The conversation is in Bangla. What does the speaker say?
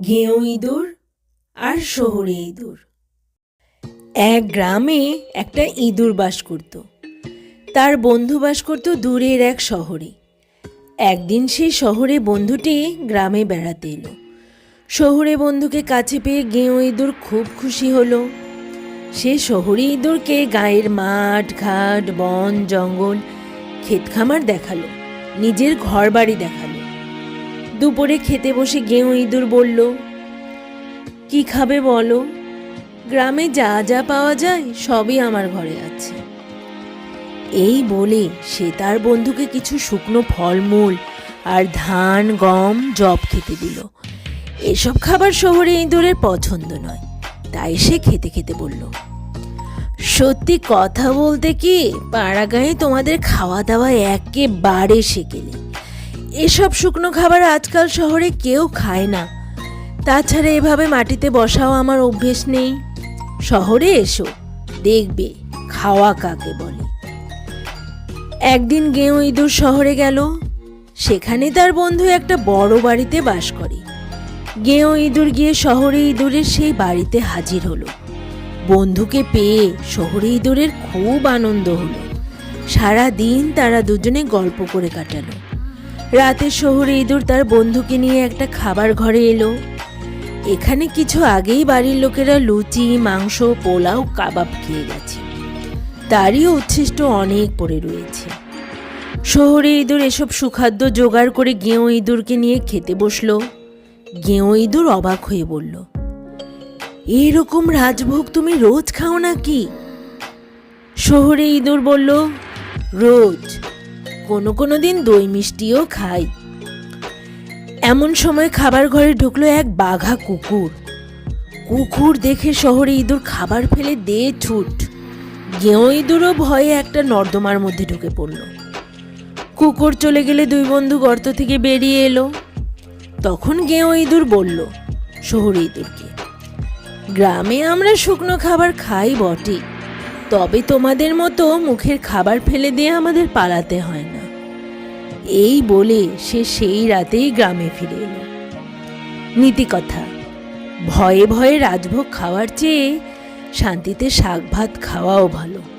ঘেঁয়ো ইঁদুর আর শহুরে ইঁদুর। এক গ্রামে একটা ইঁদুর বাস করত। তার বন্ধু বাস করত দূরের এক শহরে। একদিন সেই শহরে বন্ধুটি গ্রামে বেড়াতে এলো। শহুরে বন্ধুকে কাছে পেয়ে গেঁয়ো ইঁদুর খুব খুশি হলো। সে শহুরে ইঁদুরকে গায়ের মাঠ, ঘাট, বন, জঙ্গল ক্ষেত খামার দেখাল। নিজের ঘর বাড়ি দেখাল। দুপুরে খেতে বসে গেঁয়ো ইঁদুর বলল, কি খাবে বলো? গ্রামে যা যা পাওয়া যায় সবই আমার ঘরে আছে। এই বলে সে তার বন্ধুকে কিছু শুকনো ফলমূল আর ধান, গম জব খেতে দিল। এসব খাবার শহরে ইঁদুরের পছন্দ নয়, তাই সে খেতে খেতে বলল, সত্যি কথা বলতে কি, পাড়াগাঁয়ে তোমাদের খাওয়া দাওয়া একেবারে সেকেলে এসব শুকনো খাবার আজকাল শহরে কেউ খায় না। তাছাড়া এভাবে মাটিতে বসাও আমার অভ্যেস নেই। শহরে এসো, দেখবে খাওয়া কাকে বলে। একদিন গেঁয়ো ইঁদুর শহরে গেল, সেখানে তার বন্ধু একটা বড় বাড়িতে বাস করে। গেঁয়ো ইঁদুর গিয়ে শহরে ইঁদুরের সেই বাড়িতে হাজির হলো। বন্ধুকে পেয়ে শহরে ইঁদুরের খুব আনন্দ হলো। সারা দিন তারা দুজনে গল্প করে কাটালো। রাতে শহরে ইঁদুর তার বন্ধুকে নিয়ে একটা খাবার ঘরে এলো। এখানে কিছু আগেই বাড়ির লোকেরা লুচি, মাংস, পোলাও, কাবাব খেয়ে গেছে। তারই উচ্ছিষ্ট অনেক পড়ে রয়েছে। শহরে ইঁদুর এসব সুখাদ্য জোগাড় করে গেঁয়ো ইঁদুরকে নিয়ে খেতে বসল। গেঁয়ো ইঁদুর অবাক হয়ে বলল, এরকম রাজভোগ তুমি রোজ খাও নাকি? শহরে ইঁদুর বলল, রোজ। কোনো কোনো দিন দই মিষ্টিও খাই। এমন সময় খাবার ঘরে ঢুকলো এক বাঘা কুকুর। কুকুর দেখে শহরে ইঁদুর খাবার ফেলে দে ছুট গেঁয়ো ইঁদুরও ভয়ে একটা নর্দমার মধ্যে ঢুকে পড়ল। কুকুর চলে গেলে দুই বন্ধু গর্ত থেকে বেরিয়ে এলো। তখন গেঁয়ো ইঁদুর বলল, শহরে ইঁদুরকে, গ্রামে আমরা শুকনো খাবার খাই বটে, তবে তোমাদের মতো মুখের খাবার ফেলে দিয়ে আমাদের পালাতে হয় না। এই বলে সে সেই রাতেই গ্রামে ফিরে এলো। নীতিকথা ভয়ে ভয়ে রাজভোগ খাওয়ার চেয়ে শান্তিতে শাক ভাত খাওয়াও ভালো।